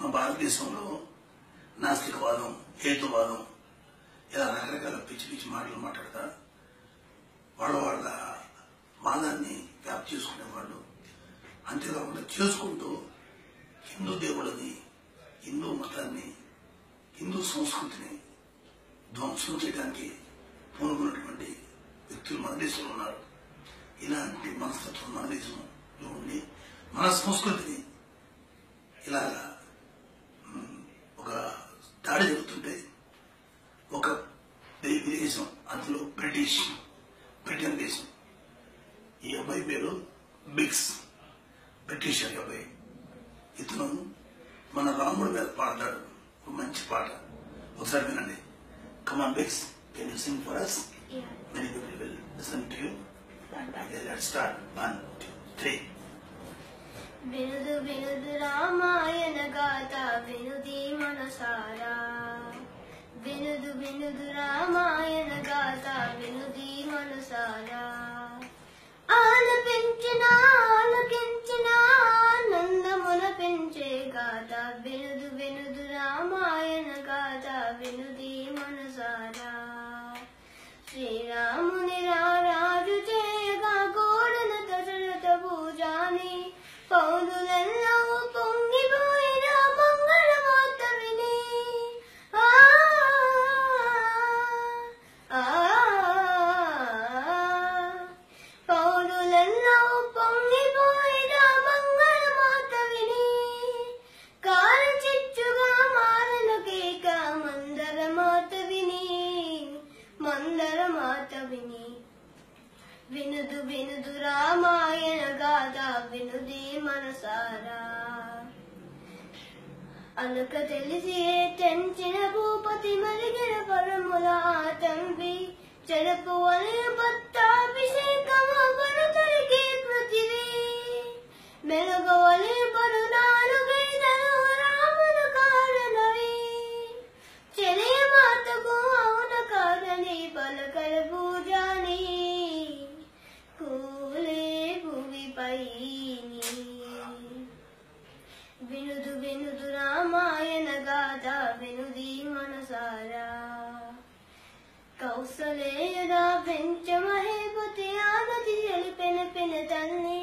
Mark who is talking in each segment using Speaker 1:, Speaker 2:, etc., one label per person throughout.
Speaker 1: మన భారతదేశంలో నాస్తికవాదం హేతువాదం ఇలా రకరకాల పిచ్చి పిచ్చి మాటలు మాట్లాడతా వాళ్ళ వాళ్ళ వాదాన్ని వ్యాప్తి చేసుకునేవాళ్ళు అంతేకాకుండా చేసుకుంటూ హిందూ దేవుడిని హిందూ మతాన్ని హిందూ సంస్కృతిని ధ్వంసం చేయడానికి పూనుకున్నటువంటి వ్యక్తులు మన దేశంలో ఉన్నారు. ఇలాంటి మనస్తత్వం మన దేశంలో ఉండి మన సంస్కృతిని ఇలాగా మ్, ఒక దాడి జరుగుతుంటే ఒక దే- దేశం అందులో బ్రిటిష్ బ్రిటన్ దేశం ఈ అబ్బాయి పేరు బిగ్స్ బ్రిటిష్ అబ్బాయి ఇతను మన రాముడి మీద పాడతాడు. ఒక మంచి పాట. ఒకసారి వినండి. Come on bigs can you sing for
Speaker 2: us.
Speaker 1: Many people will listen to you. Okay, let's start. One, two, three.
Speaker 2: వినుదు వినుదు రామాయణ గాథ వినుది మనసారా వినుదు వినుదు రామాయణ గాథ వినుది మనసారా. ఆలపించిన ఆలకించిన ఆనందమున పెంచే గాథ వినుదు వినుదు రామాయణ గాథ వినుది మనసారా. శ్రీరామ మందర మాట విని వినుదు వినుదు రామాయణ గాథ వినుది మనసారా అలక తెలిసి తెంచిన భూపతి మరిగిన పరముల ఆతంబి చెరపు అని ಕೌಸಲೇಯದ ಬೆಂಚ ಮಹಿಬುತಿಯಾದ ದಿಯಲಿ ಪೆನೆ ಪೆನೆ ತನ್ನಿ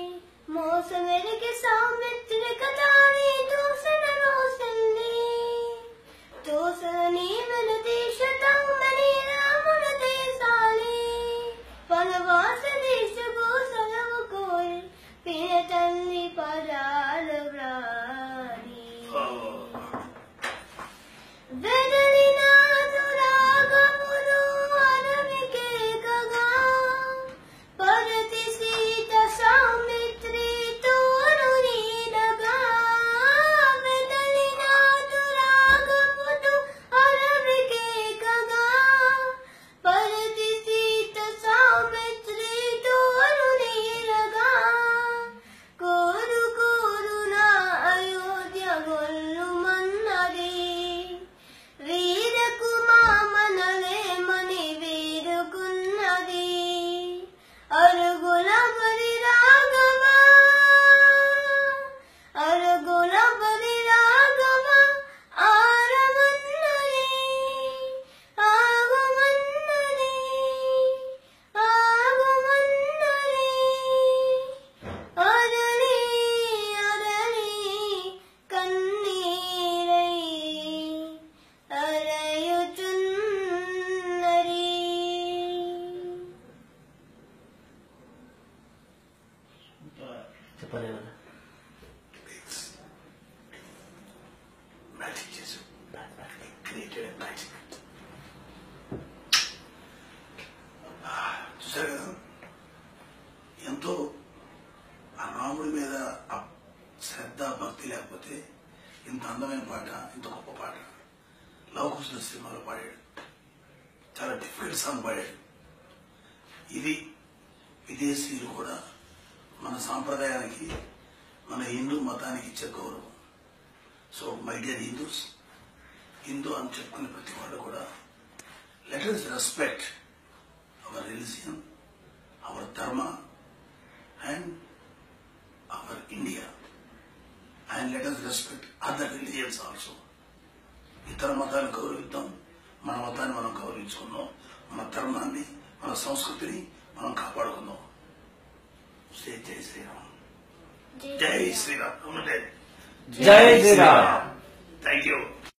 Speaker 2: ಮೋಸವೆರಿಗೆ ಸಾಮಿತ್ರ ಕದಾನಿ ತೋಸನ ರೋಸಲ್ಲಿ ತೋಸನ ನೀವನ ದೇಶ
Speaker 3: చెప్పలేదు
Speaker 1: Bigs. చేసు క్రియేటెడ్ మ్యాజిక్ చూసారు కదా? ఎంతో ఆ రాముడి మీద శ్రద్ధ భక్తి లేకపోతే ఇంత అందమైన పాట ఇంత గొప్ప పాట. లవకృష్ణ సినిమాలో పాడాడు. చాలా డిఫరెంట్ సాంగ్ పాడాడు. ఇది విదేశీయులు కూడా మన సాంప్రదాయానికి మన హిందూ మతానికి ఇచ్చే గౌరవం. So my dear Hindus Hindu అని చెప్పుకునే ప్రతి వాళ్ళు కూడా let us respect our religion our dharma and our India and let us respect other religions also ఇతర మతాన్ని గౌరవిద్దాం మన మతాన్ని మనం గౌరవించుకుందాం మన ధర్మాన్ని మన సంస్కృతిని మనం కాపాడుకుందాం. శ్రీ జై శ్రీరామ్ జై శ్రీరామ్
Speaker 3: జై శ్రీరామ్
Speaker 1: థ్యాంక్ యూ